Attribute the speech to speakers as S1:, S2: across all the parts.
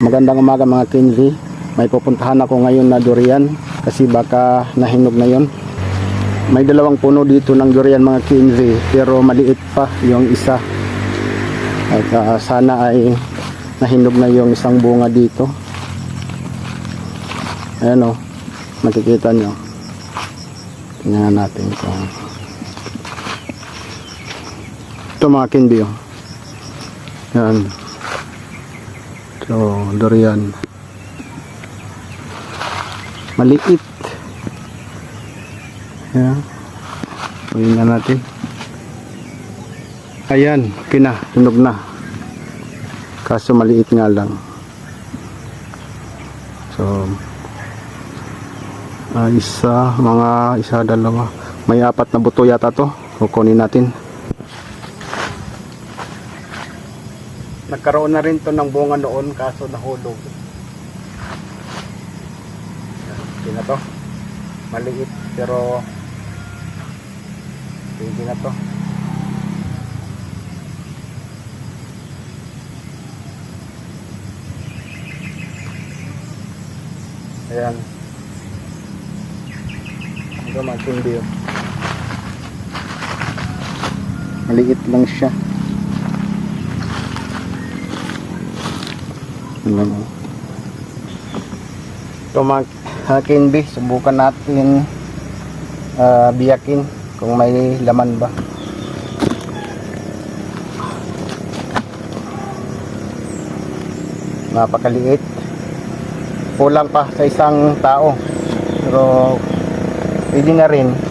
S1: Magandang umaga mga Kenzi. May pupuntahan ako ngayon na durian kasi baka nahinog na yon. May dalawang puno dito ng durian mga Kenzi pero maliit pa yung isa. At ah, sana ay nahinog na yung isang bunga dito. Ayan o, makikita nyo. Tingnan natin kung ito mga Kenzi oh. Yan. So, durian. Maliit. Yan. Uyin na natin. Ayan, kina, tunog na. Kaso maliit nga lang. So, ah, isa, mga isa, dalawa. May apat na buto yata to. Kukunin natin. Nagkaroon na rin to ng bunga noon kaso nahulog. Hindi na to. Maliit pero hindi na to. Ayan. Ito matindi yun. Maliit lang siya. Ayan. Ito mga kinbi, subukan natin ah, biyakin kung may laman ba. Napakaliit. Kulang pa sa isang tao. Pero pwede na rin.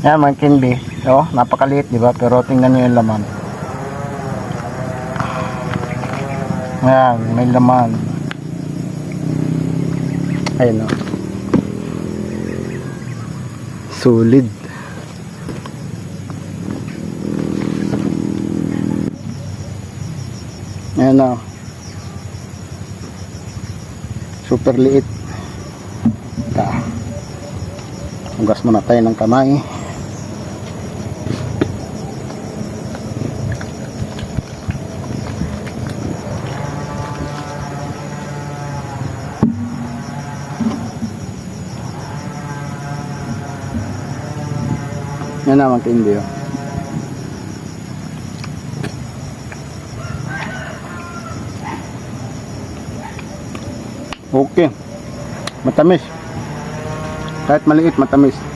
S1: Yan mga kinbi. Oh, napakaliit, di ba? Pero tingnan niyo yung laman. Yan, may laman. Ayun oh. Solid. Ayan oh. Super liit. Ta. Hugas muna tayo ng kamay. Yan naman hindi oh. Okay. Matamis. Kahit maliit, matamis.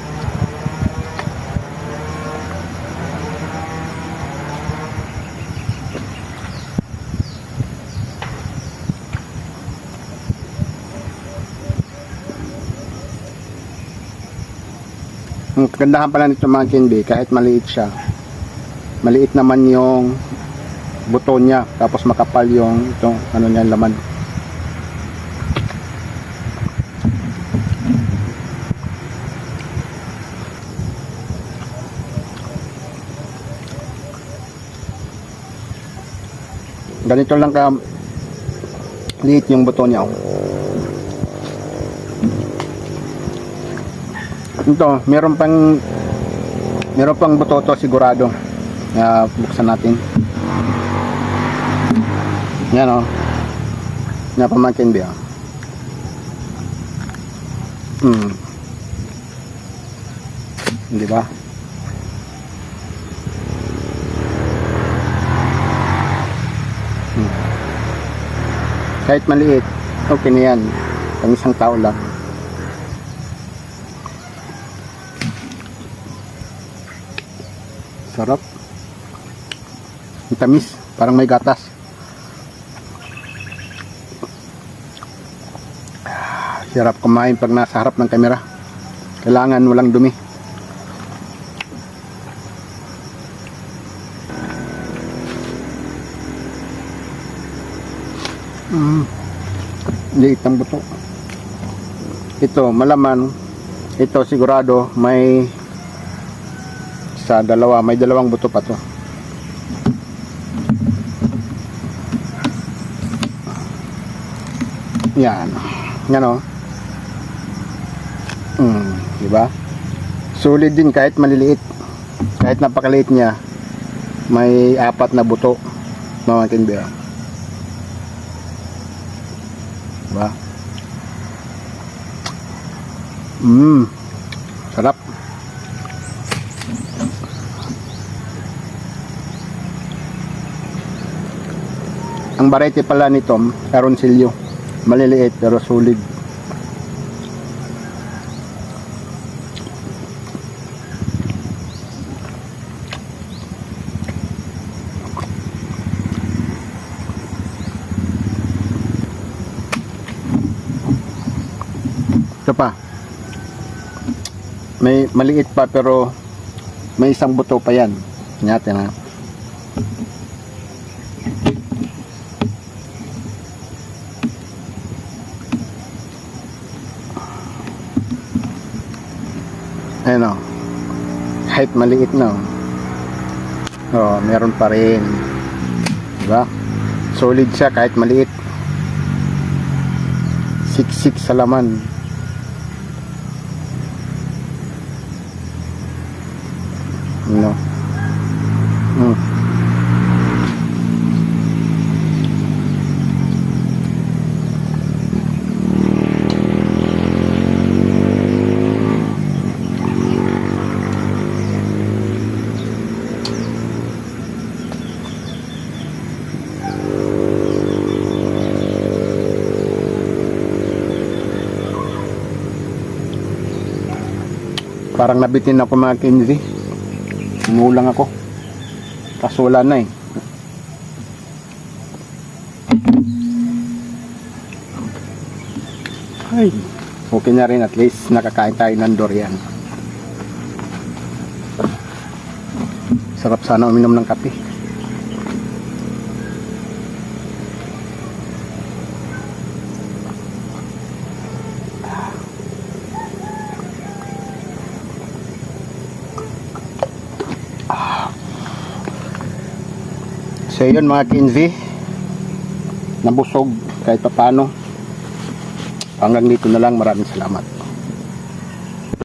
S1: Ang kagandahan pala nito mga kinbi, kahit maliit siya, maliit naman yung buto niya, tapos makapal yung itong ano niya laman. Ganito lang ka liit yung buto niya. oh. Ito, meron pang meron pang buto to sigurado. Kaya buksan natin. Yan o. Oh. Yan pamangkin ba? Hmm. Di ba? Hmm. Kahit maliit, okay na yan. Pang isang tao lang. Sarap. Ang tamis. Parang may gatas. Hirap kumain pag nasa harap ng kamera. Kailangan walang dumi. Mm. Liit ng buto. Ito, malaman. Ito sigurado may sa dalawa, may dalawang buto pa to. Yan. Yan o. Hmm, di ba? Solid din kahit maliliit. Kahit napakaliit niya, may apat na buto. Mga kinbira. Diba? Mmm. Sarap. Ang variety pala nito, Aroncillo. Maliliit pero solid. Ito pa. May maliit pa pero may isang buto pa yan. Natin ha. Ayan o. Kahit maliit na o. Oh, meron pa rin. Diba? Solid siya kahit maliit. Siksik sa laman. No. Mm. Parang nabitin ako mga Kenzie. Umulang ako. Kaso wala na eh. Ay, okay na rin at least nakakain tayo ng durian. Sarap sana uminom ng kape. So yun mga Kinzi. Nabusog kahit papano Hanggang dito na lang. Maraming salamat